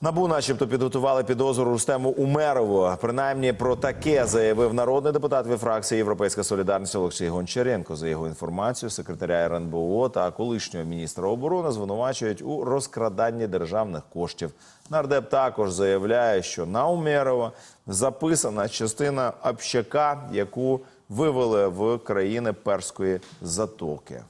Набу, начебто, підготували підозру Рустему Умерову. Принаймні про таке заявив народний депутат від фракції Європейська Солідарність Олексій Гончаренко. За його інформацією, секретаря РНБО та колишнього міністра оборони звинувачують у розкраданні державних коштів. Нардеп також заявляє, що на Умерова записана частина общака, яку вивели в країни Перської затоки.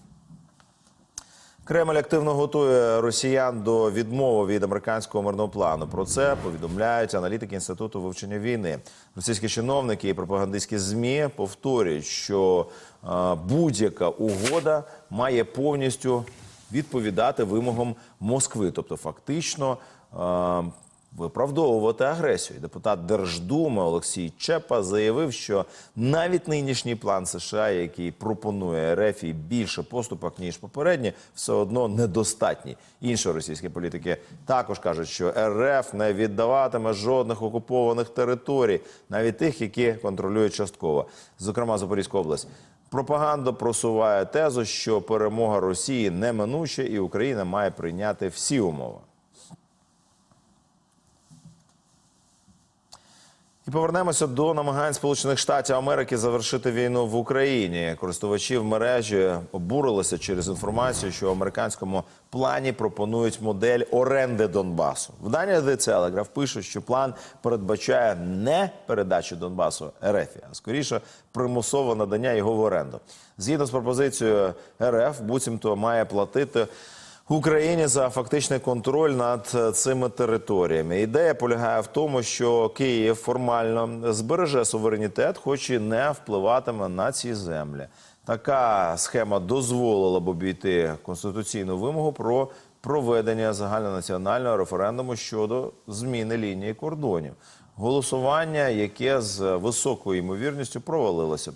Кремль активно готує росіян до відмови від американського мирного плану. Про це повідомляють аналітики інституту вивчення війни. Російські чиновники і пропагандистські змі повторюють, що е, будь-яка угода має повністю відповідати вимогам Москви, тобто фактично. Виправдовувати агресію. Депутат Держдуми Олексій Чепа заявив, що навіть нинішній план США, який пропонує РФ і більше поступок ніж попередні, все одно недостатній. Інші російські політики також кажуть, що РФ не віддаватиме жодних окупованих територій, навіть тих, які контролюють частково, зокрема Запорізька область. Пропаганда просуває тезу, що перемога Росії неминуча, і Україна має прийняти всі умови. І повернемося до намагань Сполучених Штатів Америки завершити війну в Україні. Користувачі в мережі обурилися через інформацію, що в американському плані пропонують модель оренди Донбасу. Видання The Telegraph пише, що план передбачає не передачу Донбасу РФ, а скоріше примусове надання його в оренду. Згідно з пропозицією РФ, буцімто має платити. Україні за фактичний контроль над е, цими територіями. Ідея полягає в тому, що Київ формально збереже суверенітет, хоч і не впливатиме на ці землі. Така схема дозволила б обійти конституційну вимогу про проведення загальнонаціонального референдуму щодо зміни лінії кордонів. Голосування, яке з високою ймовірністю провалилося.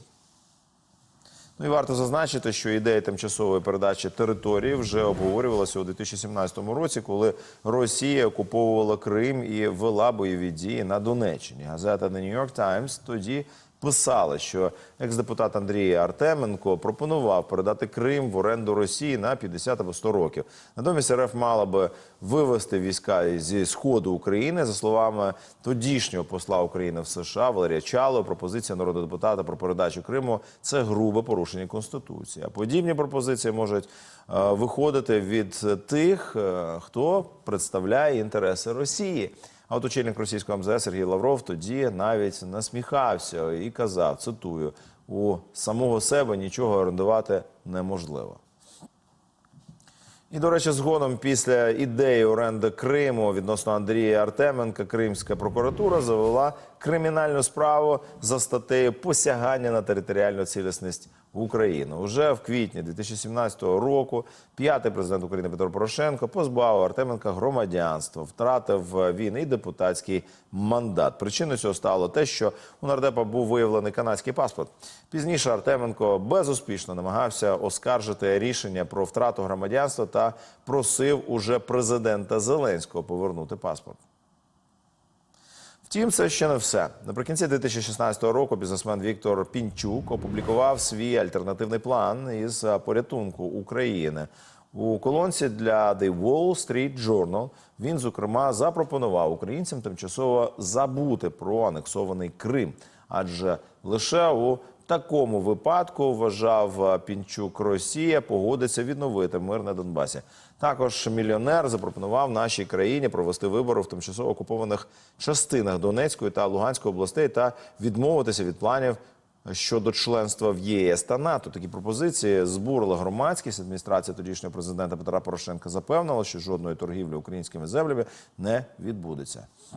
Ну і варто зазначити, що ідея тимчасової передачі території вже обговорювалася у 2017 році, коли Росія окуповувала Крим і вела бойові дії на Донеччині. Газета The New York Times тоді писала, що екс-депутат Андрій Артеменко пропонував передати Крим в оренду Росії на 50 або 100 років. Натомість РФ мала би вивести війська зі сходу України. За словами тодішнього посла України в США Валерія Чало, пропозиція народного депутата про передачу Криму це грубе порушення конституції. А подібні пропозиції можуть е, виходити від тих, е, хто представляє інтереси Росії. А от очільник російського МЗС Сергій Лавров тоді навіть насміхався і казав: цитую: у самого себе нічого орендувати неможливо. І, до речі, згодом після ідеї оренди Криму відносно Андрія Артеменка Кримська прокуратура завела кримінальну справу за статтею посягання на територіальну цілісність України. Уже в квітні 2017 року п'ятий президент України Петро Порошенко позбавив Артеменка громадянства, втратив він і депутатський мандат. Причиною цього стало те, що у нардепа був виявлений канадський паспорт. Пізніше Артеменко безуспішно намагався оскаржити рішення про втрату громадянства та просив уже президента Зеленського повернути паспорт. Втім, це ще не все. Наприкінці 2016 року бізнесмен Віктор Пінчук опублікував свій альтернативний план із порятунку України. У колонці для The Wall Street Journal він, зокрема, запропонував українцям тимчасово забути про анексований Крим, адже лише у такому випадку вважав е, Пінчук Росія погодиться відновити мир на Донбасі. Також мільйонер запропонував нашій країні провести вибори в тимчасово окупованих частинах Донецької та Луганської областей та відмовитися від планів щодо членства в ЄС та НАТО. Такі пропозиції збурила громадськість. Адміністрація тодішнього президента Петра Порошенка запевнила, що жодної торгівлі українськими землями не відбудеться.